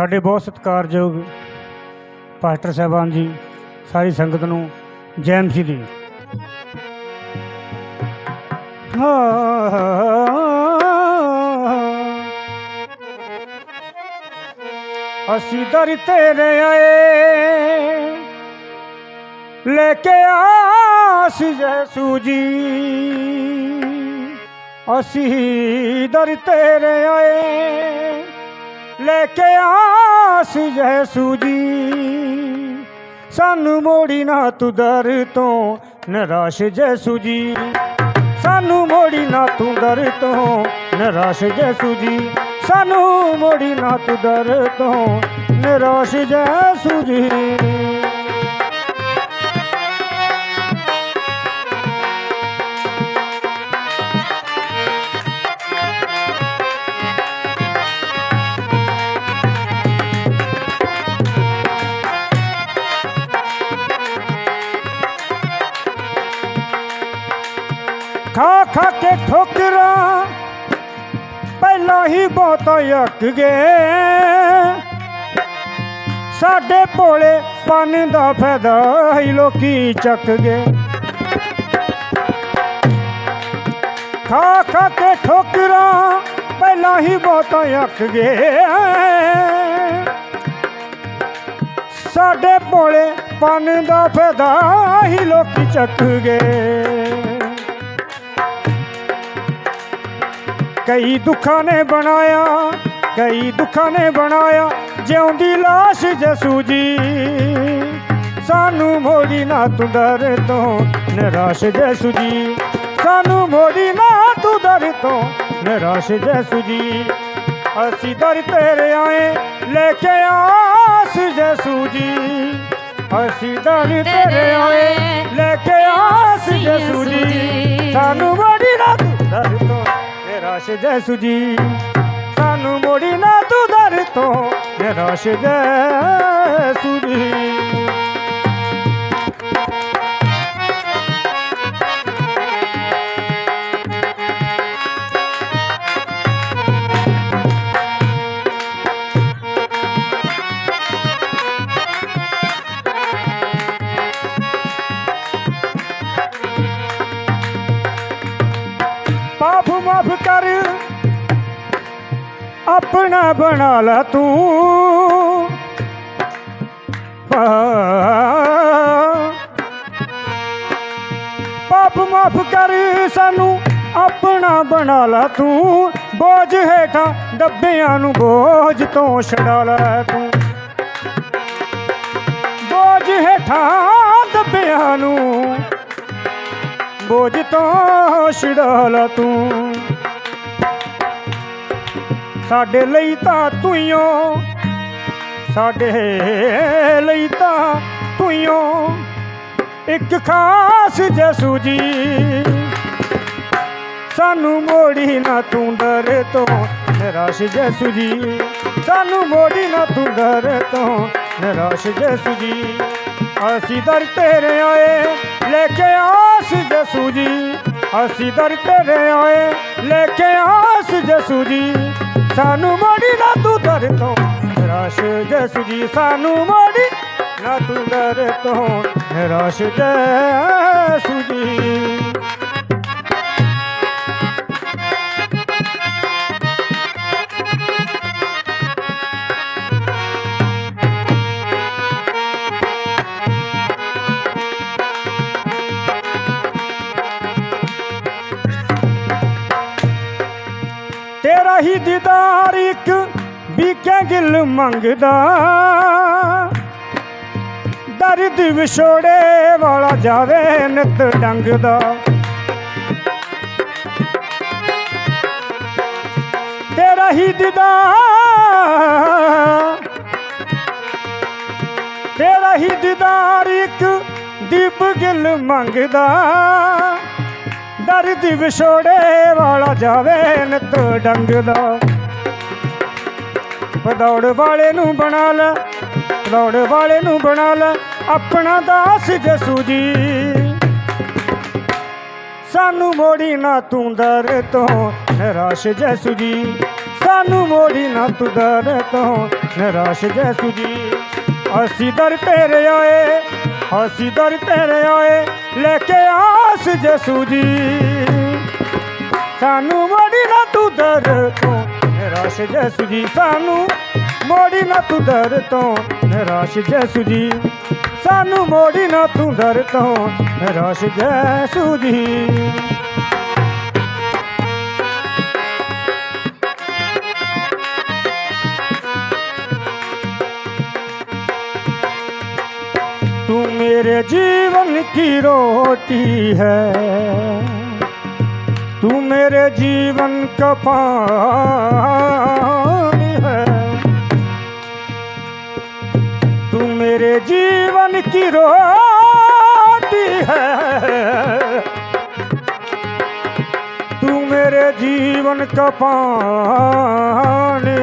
ਸਾਡੇ ਬਹੁਤ ਸਤਿਕਾਰਯੋਗ ਪਾਸਟਰ ਸਾਹਿਬਾਨ ਜੀ, ਸਾਰੀ ਸੰਗਤ ਨੂੰ, ਜੈ ਮਸੀਹ ਦੀ। ਅਸੀਂ ਦਰ ਤੇਰੇ ਆਏ, ਲੈ ਕੇ ਆਸ ਯਿਸੂ ਜੀ। ਅਸੀਂ ਦਰ ਤੇਰੇ ਆਏ ਲੈ ਕੇ ਆਸ ਯਿਸੂ ਜੀ। ਸਾਨੂੰ ਮੋੜੀ ਨਾ ਤੂੰ ਦਰ ਤੋਂ ਨਿਰਾਸ਼ ਯਿਸੂ ਜੀ। ਸਾਨੂੰ ਮੋੜੀ ਨਾ ਤੂੰ ਦਰ ਤੋਂ ਨਿਰਾਸ਼ ਯਿਸੂ ਜੀ। ਸਾਨੂੰ ਮੋੜੀ ਨਾ ਤੂੰ ਦਰ ਤੋਂ ਨਿਰਾਸ਼ ਯਿਸੂ ਜੀ। ਖਾ ਖਾ ਕੇ ਠੋਕਰਾਂ, ਪਹਿਲਾਂ ਹੀ ਬਹੁਤ ਅੱਕ ਗਏ। ਸਾਡੇ ਭੋਲੇ ਪਨ ਦਾ ਫਾਇਦਾ ਹੀ ਲੋਕੀ ਚੱਕ ਗਏ। ਖਾ ਖਾ ਕੇ ਠੋਕਰਾਂ, ਪਹਿਲਾਂ ਹੀ ਬਹੁਤ ਅੱਕ ਗਏ। ਸਾਡੇ ਭੋਲੇ ਪਨ ਦਾ ਫਾਇਦਾ ਹੀ ਲੋਕੀ ਚੱਕ ਗਏ। ਕਈ ਦੁੱਖਾਂ ਨੇ ਬਣਾਇਆ ਕਈ ਦੁੱਖਾਂ ਨੇ ਬਣਾਇਆ ਜਿਉਂਦੀ ਲਾਸ਼ ਜਸੂ ਜੀ। ਸਾਨੂੰ ਮੋੜੀ ਨਾ ਤੂੰ ਦਰ ਤੋਂ ਨਿਰਾਸ਼ ਜਸੂ ਜੀ। ਸਾਨੂੰ ਮੋੜੀ ਨਾ ਤੂੰ ਦਰ ਤੋਂ ਨਿਰਾਸ਼ ਜਸੂ ਜੀ। ਅਸੀਂ ਦਰ ਤੇਰੇ ਆਏ ਲੈ ਕੇ ਆਸ ਜਸੂ ਜੀ। ਅਸੀਂ ਦਰ ਤੇਰੇ ਆਏ ਲੈ ਨਿਰਾਸ਼ ਜੈਸੂ ਜੀ ਸਾਨੂੰ ਮੋੜੀ ਨਾ ਤੂੰ ਦਰ ਤੋਂ ਨਿਰਾਸ਼ ਜੈਸੂ ਜੀ ਪਾਪ ਮਾਫ ਕਰ ਆਪਣਾ ਬਣਾ ਲੈ ਤੂੰ। ਆ, ਪਾਪ ਮਾਫ ਕਰ ਸਾਨੂੰ ਆਪਣਾ ਬਣਾ ਲੈ ਤੂੰ। ਬੋਝ ਹੇਠਾਂ ਡੱਬਿਆਂ ਨੂੰ ਬੋਝ ਤੋਂ ਛਡਾ ਲੈ ਤੂੰ। ਬੋਝ ਹੇਠਾਂ ਡੱਬਿਆਂ ਨੂੰ ਬੋਝ ਤੋਂ ਛਡਾ ਲਾ ਤੂੰ। ਸਾਡੇ ਲਈ ਤਾਂ ਤੂੰ ਸਾਡੇ ਲਈ ਤਾਂ ਤੂੰ ਇੱਕ ਖਾਸ ਜਸੂ ਜੀ। ਸਾਨੂੰ ਮੋੜੀ ਨਾ ਤੂੰ ਡਰ ਤੋਂ, ਨਿਰਾਸ਼ ਜਸੂ ਜੀ। ਸਾਨੂੰ ਮੋੜੀ ਨਾ ਤੂੰ ਡਰ ਤੋਂ, ਨਿਰਾਸ਼ ਜਸੂ ਜੀ। ਅਸੀਂ ਦਰ ਤੇਰੇ ਆਏ, ਲੈ ਕੇ ਆਸ ਜਸੂ ਜੀ। ਅਸੀਂ ਦਰ ਤੇਰੇ ਆਏ, ਲੈ ਕੇ ਆਸ ਜਸੂ ਜੀ। ਸਾਨੂੰ ਮੋੜੀ ਨਾ ਤੂੰ ਦਰ ਤੋਂ। ਨਿਰਾਸ਼ ਜਸੂ ਜੀ, ਸਾਨੂੰ ਮੋੜੀ ਨਾ ਤੂੰ ਦਰ ਤੋਂ। ਨਿਰਾਸ਼ ਜਸੂ ਜੀ। ਹੀ ਦੀਦਾਰ ਇੱਕ ਬੀਕੇ ਗਿਲ ਮੰਗਦਾ। ਦਰਦ ਵਿਛੋੜੇ ਵਾਲਾ ਜਾਵੇ ਨਿਤ ਡੰਗਦਾ। ਤੇਰਾ ਹੀ ਦੀਦਾਰ ਤੇਰਾ ਹੀ ਦੀਦਾਰ ਇੱਕ ਦੀਪ ਗਿਲ ਮੰਗਦਾ। ਦਰਦ ਵਿਛੋੜੇ ਵਾਲਾ ਜਾਵੇ ਨਿਤ ਡੰਗਦਾ। ਦੌੜ ਵਾਲੇ ਨੂੰ ਬਣਾ ਲੈ, ਦੌੜ ਵਾਲੇ ਨੂੰ ਬਣਾ ਲੈ, ਆਪਣਾ ਦਾਸ ਜਸੂ ਜੀ। ਸਾਨੂੰ ਮੋੜੀ ਨਾ ਤੂੰ ਦਰ ਤੋਂ ਨਿਰਾਸ਼ ਜਸੂ ਜੀ। ਸਾਨੂੰ ਮੋੜੀ ਨਾ ਤੂੰ ਦਰ ਤੋਂ ਨਿਰਾਸ਼ ਜਸੂ ਜੀ। ਅਸੀਂ ਦਰ ਤੇਰੇ ਆਏ, ਅਸੀਂ ਦਰ ਤੇਰੇ ਆਏ, ਲੈ ਕੇ ਆਸ ਜਸੂ ਜੀ। ਸਾਨੂੰ ਮੋੜੀ ਨਾ ਤੂੰ ਦਰ ਤੋਂ ਨਿਰਾਸ਼ ਜੈ ਸੁਜੀ ਸਾਨੂੰ, ਮੋੜੀ ਨਾ ਤੂੰ ਦਰ ਤੋਂ। ਨਿਰਾਸ਼ ਜੈ ਸੁਜੀ ਸਾਨੂੰ ਮੋੜੀ ਨਾ ਤੂੰ ਦਰ ਤੋਂ। ਨਿਰਾਸ਼ ਜੈ। ਸੁਜੀ ਤੂੰ ਮੇਰੇ ਜੀਵਨ ਕੀ ਰੋਟੀ ਹੈ? तू मेरे जीवन का पानी है तू मेरे जीवन की रोटी है तू मेरे जीवन का पानी